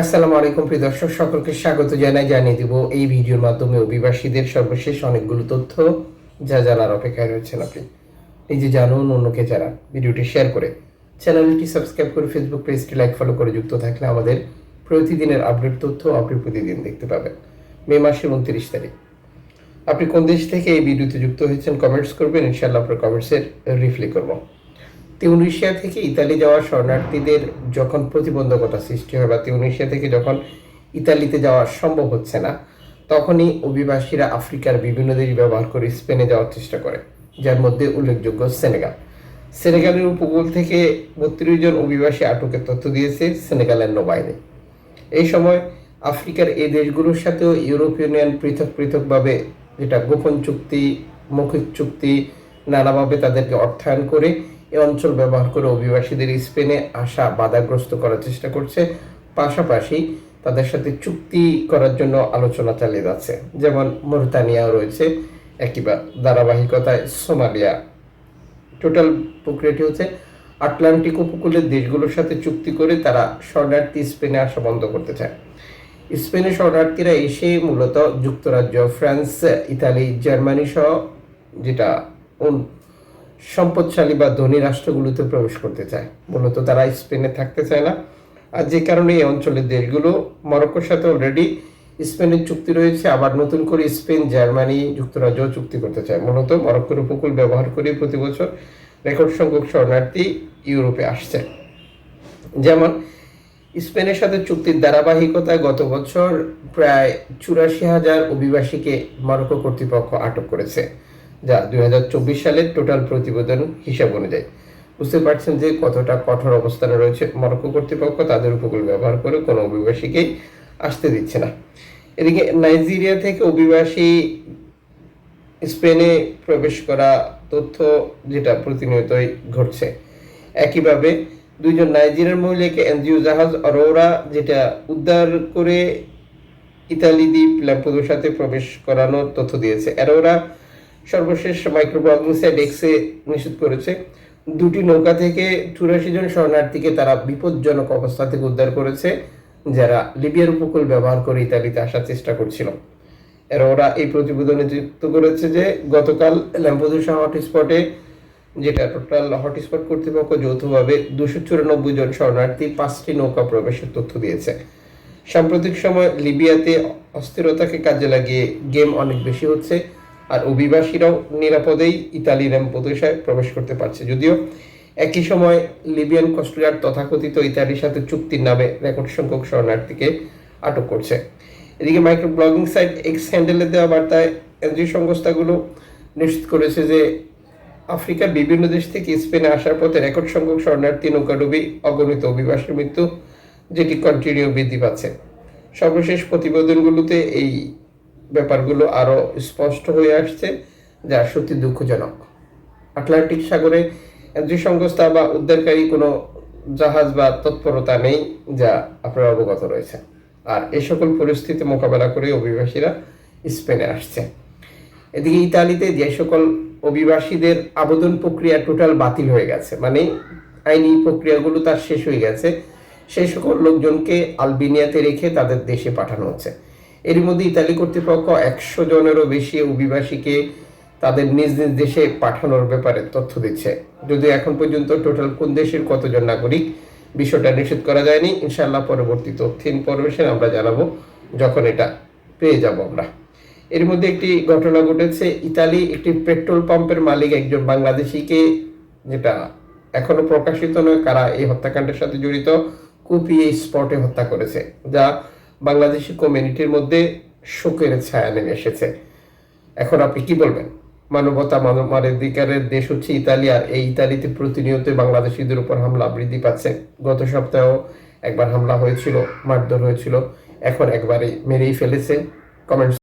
আসসালামু আলাইকুম, প্রিয় দর্শক, সকলকে স্বাগত জানাই, জানিয়ে দিব এই ভিডিওর মাধ্যমে অভিবাসীদের সর্বশেষ অনেকগুলো তথ্য, যা জানার অপেক্ষায় রয়েছেন আপনি। নিজে জানুন, অন্যকে জানান, ভিডিওটি শেয়ার করে। চ্যানেলটি সাবস্ক্রাইব করে ফেসবুক পেজটি লাইক, ফলো করে যুক্ত থাকলে আমাদের প্রতিদিনের আপডেট তথ্য আপনি প্রতিদিন দেখতে পাবেন, মে মাসের উনত্রিশ তারিখ। আপনি কোন দেশ থেকে এই ভিডিওতে যুক্ত হয়েছেন, কমেন্টস করবেন, ইনশাআল্লাহ আপনার কমেন্টসের রিপ্লাই করব। তিউনিশিয়া থেকে ইতালি যাওয়া শরণার্থীদের যখন প্রতিবন্ধকতা সৃষ্টি হয় বা তিউনিশিয়া থেকে যখন ইতালিতে যাওয়া সম্ভব হচ্ছে না, তখনই অভিবাসীরা আফ্রিকার বিভিন্ন দেশ ব্যবহার করে স্পেনে যাওয়ার চেষ্টা করে, যার মধ্যে উল্লেখযোগ্য সেনেগাল। সেনেগালের উপকূল থেকে বত্রিশ জন অভিবাসী আটকের তথ্য দিয়েছে সেনেগালের নৌবাহিনী। এই সময় আফ্রিকার এই দেশগুলোর সাথেও ইউরোপীয় ইউনিয়ন পৃথক পৃথকভাবে যেটা গোপন চুক্তি, মৌখিক চুক্তি, নানাভাবে তাদেরকে অর্থায়ন করে এই অঞ্চল ব্যবহার করে অভিবাসীদের স্পেনে আসা বাধাগ্রস্ত করার চেষ্টা করছে। পাশাপাশি তাদের সাথে চুক্তি করার জন্য আলোচনা চালিয়ে যাচ্ছে। যেমন মরিতানিয়াও রয়েছে একই ধারাবাহিকতায় সোমালিয়া। টোটাল প্রক্রিয়াটি হচ্ছে, আটলান্টিক উপকূলের দেশগুলোর সাথে চুক্তি করে তারা শরণার্থী স্পেনে আসা বন্ধ করতে চায়। স্পেনে শরণার্থীরা এসে মূলত যুক্তরাজ্য, ফ্রান্স, ইতালি, জার্মানি সহ যেটা সম্পদশালী বা ধনী রাষ্ট্রগুলোতে প্রবেশ করতে চায়। মূলত তারা স্পেনে থাকতে চায় না। আর যে কারণে এই অঞ্চলের দেশগুলো, মরক্কোর সাথে অলরেডি স্পেনের চুক্তি রয়েছে। আবার নতুন করে স্পেন, জার্মানি যুক্তরাজ্য চুক্তি করতে চায়। মূলত মরক্কোর উপকূল ব্যবহার করে প্রতি বছর রেকর্ড সংখ্যক শরণার্থী ইউরোপে আসছে। যেমন, স্পেনের সাথে চুক্তির ধারাবাহিকতায় গত বছর প্রায় চুরাশি হাজার অভিবাসীকে মরক্কো কর্তৃপক্ষ আটক করেছে। যা দুই সালের টোটাল প্রতিবেদন হিসাব অনুযায়ী। বুঝতে পারছেন যে কতটা কঠোর অবস্থানে রয়েছে মরক্কো কর্তৃপক্ষ, তাদের উপকূল ব্যবহার করে কোনো অভিবাসীকেই আসতে দিচ্ছে না। এদিকে নাইজেরিয়া থেকে অভিবাসী স্পেনে প্রবেশ করা তথ্য যেটা প্রতিনিয়তই ঘটছে। একইভাবে দুইজন নাইজেরিয়ার মহিলাকে এনজিও জাহাজ অরোরা যেটা উদ্ধার করে ইতালি দ্বীপ ল্যাম্পোদোর সাথে প্রবেশ করানোর তথ্য দিয়েছে। অ্যারোরা সর্বশেষ মাইক্রোব্লগিং সাইট এক্সে নিশ্চিত করেছে। দুটি নৌকা থেকে চুরাশি জন শরণার্থীকে তারা বিপজ্জনক অবস্থা থেকে উদ্ধার করেছে, যারা লিবিয়ার উপকূল ব্যবহার করে ইতালিতে আসার চেষ্টা করছিল। এর ওরা এই প্রতিবেদনে যুক্ত করেছে যে, গতকাল ল্যাম্পোদুসা হটস্পটে, যেটা টোটাল হটস্পট কর্তৃপক্ষ যৌথভাবে দুশো চুরানব্বই জন শরণার্থী, পাঁচটি নৌকা প্রবেশের তথ্য দিয়েছে। সাম্প্রতিক সময় লিবিয়াতে অস্থিরতাকে কাজে লাগিয়ে গেম অনেক বেশি হচ্ছে। আর অভিবাসীরাও নিরাপদেই ইতালি ল্যাম্পোদুসায় প্রবেশ করতে পারছে। যদিও একই সময় লিবিয়ান কস্টগার্ড তথাকথিত ইতালির সাথে চুক্তির নামে রেকর্ড সংখ্যক শরণার্থীকে আটক করছে। এদিকে মাইক্রো ব্লগিং সাইট এক্স হ্যান্ডেলে দেওয়া বার্তায় এনজিও সংস্থাগুলো নিশ্চিত করেছে যে আফ্রিকার বিভিন্ন দেশ থেকে স্পেনে আসার পথে রেকর্ড সংখ্যক শরণার্থী নৌকাডুবি, অগণিত অভিবাসীর মৃত্যু, যেটি কন্টিনিউ বৃদ্ধি পাচ্ছে। সর্বশেষ প্রতিবেদনগুলোতে এই ব্যাপারগুলো আরও স্পষ্ট হয়ে আসছে, যা সত্যি দুঃখজনক। আটলান্টিক সাগরে যে সংস্থা বা উদ্ধারকারী কোনো জাহাজ বা তৎপরতা নেই, যা আপনার অবগত রয়েছে। আর এই সকল পরিস্থিতি মোকাবেলা করে অভিবাসীরা স্পেনে আসছে। এদিকে ইতালিতে যে সকল অভিবাসীদের আবেদন প্রক্রিয়া টোটাল বাতিল হয়ে গেছে মানে আইনি প্রক্রিয়াগুলো তার শেষ হয়ে গেছে। সেই সকল লোকজনকে আলবেনিয়াতে রেখে তাদের দেশে পাঠানো হচ্ছে। এর মধ্যে ইতালি কর্তৃপক্ষ একশো জনেরও বেশি অভিবাসীকে তাদের নিজ নিজ দেশে পাঠানোর ব্যাপারে তথ্য দিচ্ছে। যদিও এখন পর্যন্ত টোটাল কোন দেশের কতজন নাগরিক, বিষয়টা নিশ্চিত করা যায়নি। ইনশাআল্লাহ পরবর্তী তথ্য ইনফরমেশন আমরা জানাব যখন এটা পেয়ে যাব আমরা। এর মধ্যে একটি ঘটনা ঘটেছে। ইতালি একটি পেট্রোল পাম্পের মালিক একজন বাংলাদেশিকে, যেটা এখনও প্রকাশিত নয়, কারা এই হত্যাকাণ্ডের সাথে জড়িত, কুপিয়ে স্পটে হত্যা করেছে, যা বাংলাদেশি কমিউনিটির মধ্যে শোকের ছায়া নেমে এসেছে। এখন আপনি কি বলবেন? মানবতা মানবাধিকারের দেশ হচ্ছে ইতালি, আর এই ইতালিতে প্রতিনিয়ত বাংলাদেশিদের উপর হামলা বৃদ্ধি পাচ্ছে। গত সপ্তাহেও একবার হামলা হয়েছিল, মারধর হয়েছিল, এখন একবারে মেরেই ফেলেছে। কমেন্টস